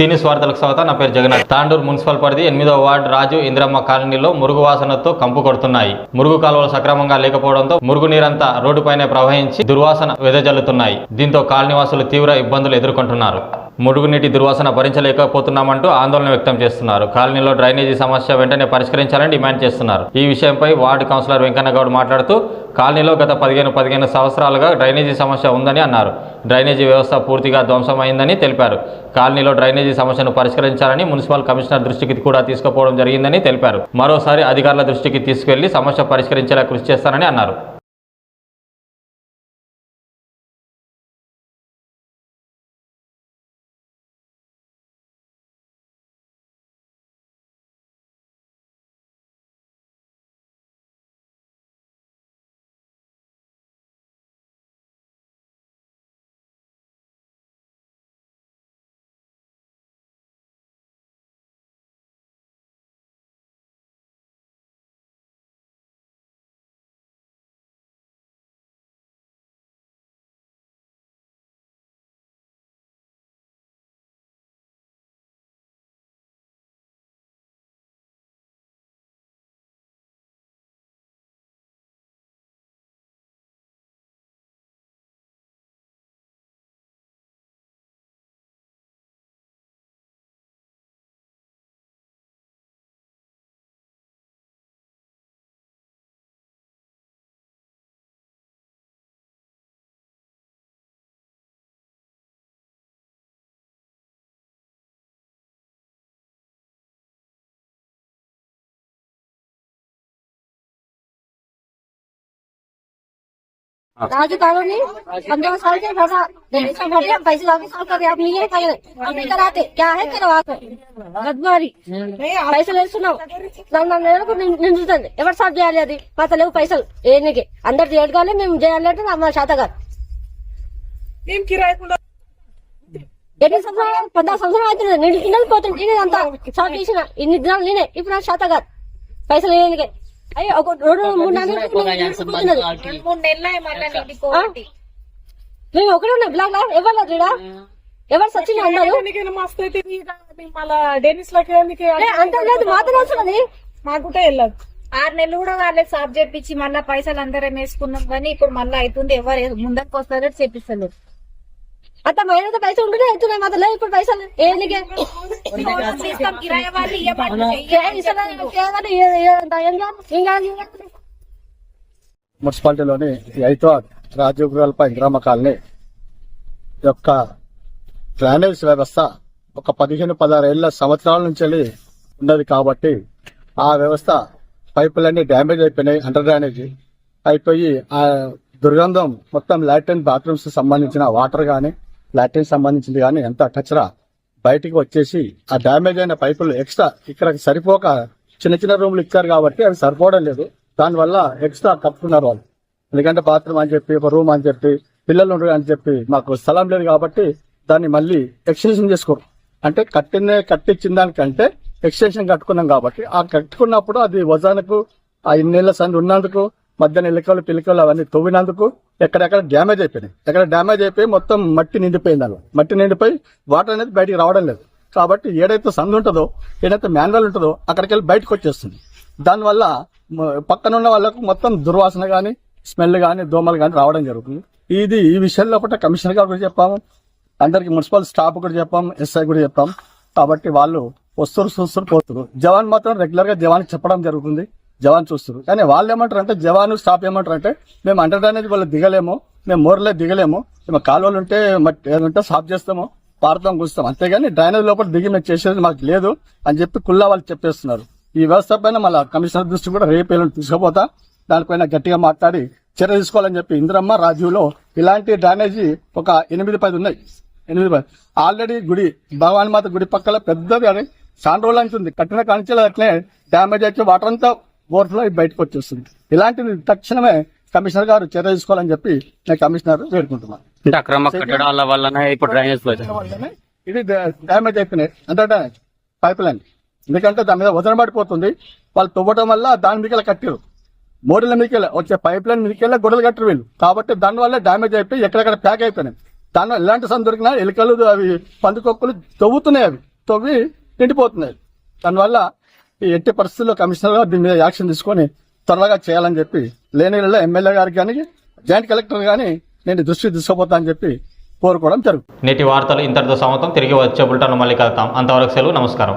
సీనియస్ వార్తలకు స్వాగతం. నా పేరు జగన్నాథ్. తాండూరు మున్సిపల్ పరిధి ఎనిమిదో వార్డు రాజు ఇంద్రమ్మ కాలనీలో మురుగు వాసనతో కంపు కొడుతున్నాయి. మురుగు కాలువలు సక్రమంగా లేకపోవడంతో మురుగు నీరంతా రోడ్డుపైనే ప్రవహించి దుర్వాసన వెదజల్లుతున్నాయి. దీంతో కాలనీవాసులు తీవ్ర ఇబ్బందులు ఎదుర్కొంటున్నారు. మురుగునీటి దుర్వాసన భరించలేకపోతున్నామంటూ ఆందోళన వ్యక్తం చేస్తున్నారు. కాలనీలో డ్రైనేజీ సమస్య వెంటనే పరిష్కరించాలని డిమాండ్ చేస్తున్నారు. ఈ విషయంపై వార్డు కౌన్సిలర్ వెంకన్నగౌడ్ మాట్లాడుతూ కాలనీలో గత పదిహేను పదిహేను సంవత్సరాలుగా డ్రైనేజీ సమస్య ఉందని అన్నారు. డ్రైనేజీ వ్యవస్థ పూర్తిగా ధ్వంసమైందని తెలిపారు. కాలనీలో డ్రైనేజీ సమస్యను పరిష్కరించాలని మున్సిపల్ కమిషనర్ దృష్టికి కూడా తీసుకుపోవడం జరిగిందని తెలిపారు. మరోసారి అధికారుల దృష్టికి తీసుకెళ్ళి సమస్య పరిష్కరించేలా కృషి చేస్తానని అన్నారు. राजू कॉलोनी पंद्रह साल से भरा पैसा भर दिया पैसे वापस साल कर आप नहीं है हम नहीं कराते क्या है करवा గద్వారి పైసలు వేస్తున్నావు నన్ను నెలకు నిండుతుంది ఎవరు సార్ చేయాలి అది మాతో లేవు పైసలు ఏనికి అందరు చేయగానే మేము చేయాలంటే మా శాత కాదు ఏం కిరాయకుండా ఎన్ని సంవత్సరాలు పద్నాలుగు సంవత్సరాలు అవుతుంది నిండు కిందలు పోతుంది నేనే అంతా సార్ చేసిన ఇన్ని దినాలు నేనే ఇప్పుడు నాకు శాత కాదు పైసలు వేయనికే అయ్యో ఒక రెండు మూడు నెలలు. మూడు నెలలు మేము ఒకటే ఉన్నాం. బ్లాక్ లా ఎవరు ఈడ. ఎవరు సచిన మళ్ళా డెనిస్ లకి వెళ్ళడానికి ఏ, అంత లేదు. మాత్రం వస్తున్నది మాకు కూడా వెళ్ళదు. ఆరు నెలలు కూడా వాళ్ళకి సాఫ్ చేపించి మళ్ళీ పైసలు అందరం వేసుకున్నాం కానీ ఇప్పుడు మళ్ళీ అవుతుంది ఎవరు ముందరికి వస్తారో చెప్పిస్తలేదు అంత మైనత పైసలు ఉంటేనే అవుతున్నాయి మాత్రం లేదు ఇప్పుడు పైసలు ఏనికే. మున్సిపాలిటీలోని ఐతో రాజీవ్ గృహాలపై గ్రామ కాలనీ యొక్క డ్రైనేజ్ వ్యవస్థ ఒక పదిహేను పదహారు ఏళ్ళ సంవత్సరాల నుంచి వెళ్ళి ఉన్నది కాబట్టి ఆ వ్యవస్థ పైపులన్నీ డ్యామేజ్ అయిపోయినాయి అండర్ డ్రైనేజ్ అయిపోయి ఆ దుర్గంధం మొత్తం లాట్రిన్ బాత్రూమ్స్ సంబంధించిన వాటర్ కానీ లాట్రిన్ సంబంధించింది కానీ ఎంత కచరా బయటికి వచ్చేసి ఆ డ్యామేజ్ అయిన పైపులు ఎక్స్ట్రా ఇక్కడ సరిపోక చిన్న చిన్న రూమ్లు ఇచ్చారు కాబట్టి అవి సరిపోవడం లేదు. దానివల్ల ఎక్స్ట్రా కప్పుకున్నారు వాళ్ళు. ఎందుకంటే బాత్రూమ్ అని చెప్పి ఒక రూమ్ అని చెప్పి పిల్లలు ఉండరు అని చెప్పి మాకు స్థలం లేదు కాబట్టి దాన్ని మళ్ళీ ఎక్స్టెన్షన్ చేసుకోరు. అంటే కట్టిన కట్టించిన దానికంటే ఎక్స్టెన్షన్ కట్టుకున్నాం కాబట్టి ఆ కట్టుకున్నప్పుడు అది వజానకు ఆ ఇన్నేళ్ళ సంది ఉన్నందుకు మధ్యాహ్నం ఎలుకలు పిలికలు అవన్నీ తవ్వినందుకు ఎక్కడెక్కడ డ్యామేజ్ అయిపోయినాయి. ఎక్కడ డ్యామేజ్ అయిపోయి మొత్తం మట్టి నిండిపోయింది అలా మట్టి నిండిపోయి వాటర్ అనేది బయటికి రావడం లేదు. కాబట్టి ఏడైతే సందు ఉంటుందో ఏదైతే మ్యాన్వల్ ఉంటుందో అక్కడికి వెళ్ళి బయటకు వచ్చేస్తుంది. దానివల్ల పక్కన ఉన్న వాళ్ళకు మొత్తం దుర్వాసన కానీ స్మెల్ కానీ దోమలు కానీ రావడం జరుగుతుంది. ఇది ఈ విషయంలో ఒకటి కమిషనర్ గారు కూడా చెప్పాము. అందరికి మున్సిపల్ స్టాఫ్ కూడా చెప్పాం ఎస్ఐ కూడా చెప్పాం కాబట్టి వాళ్ళు వస్తురు చూస్తురు పోతున్నారు. జవాన్ మాత్రం రెగ్యులర్గా జవాన్ చెప్పడం జరుగుతుంది. జవాన్ చూస్తారు కానీ వాళ్ళు ఏమంటారు అంటే జవాను స్టాఫ్ ఏమంటారు అంటే మేము అండర్ డ్రైనేజ్ వాళ్ళు దిగలేము మేము మోర్లే దిగలేము మేము కాలువలు ఉంటే మట్టి ఏదంటే సాఫ్ చేస్తాము పారుతాం కూస్తాం అంతేగాని డ్రైనేజ్ లోపల దిగి మేము చేసేది మాకు లేదు అని చెప్పి కుల్లా వాళ్ళు చెప్పేస్తున్నారు. ఈ వ్యవస్థ పైన మళ్ళీ కమిషనర్ దృష్టి కూడా రేపు ఎల్లుండి తీసుకుపోతా. దానిపైన గట్టిగా మాట్లాడి చర్య తీసుకోవాలని చెప్పి ఇందిరమ్మ రాజీవ్లో ఇలాంటి డ్రైనేజీ ఒక ఎనిమిది పది ఉన్నాయి. ఎనిమిది పది. ఆల్రెడీ గుడి భగవాన్ మాత గుడి పక్కల పెద్దది అని చాలా రోజులు అంటుంది కట్టిన కాంచెలు అట్లే డ్యామేజ్ అయితే వాటర్ అంతా ఓవర్ఫ్లో అయి బయటకు వచ్చేస్తుంది. ఇలాంటిది తక్షణమే కమిషనర్ గారు చర్య తీసుకోవాలని చెప్పి నేను కమిషనర్ వేడుకుంటున్నాను. అంటే అక్రమ కట్టడాల వల్లనే ఇప్పుడు డ్రైనేజ్ పోయింది. వల్లనే ఇది డా- డ్యామేజ్ అయిపోయినాయి. అంటే పైప్ లైన్. ఎందుకంటే దాని మీద వదన పడిపోతుంది. వాళ్ళు తవ్వటం వల్ల దాని మీదకి కట్టారు. మోడల మీదకి వచ్చే పైప్ లైన్ మీదకి గొడవలు కట్టరు వీళ్ళు. కాబట్టి దానివల్ల డ్యామేజ్ అయిపోయి ఎక్కడెక్కడ ప్యాక్ అయిపోయినాయి. దానిలో ఎలాంటి సందు దొరికినా ఎలుకలు అవి పందికొక్కులు తవ్వుతున్నాయి అవి. తవ్వి నిండిపోతున్నాయి. దానివల్ల ఎట్టి పరిస్థితుల్లో కమిషనర్ గారు దీని మీద యాక్షన్ తీసుకొని త్వరగా చేయాలని చెప్పి లేని ఎమ్మెల్యే గారికి కానీ జాయింట్ కలెక్టర్ కానీ నేను దృష్టికి తీసుకోపోతా అని చెప్పి కోరుకోవడం జరుగుతుంది నేటి వార్తలు ఇంతటితో సమతం తిరిగి వచ్చే బుల్టన్ మళ్ళీ కలుతాం అంతవరకు సెలవు. నమస్కారం.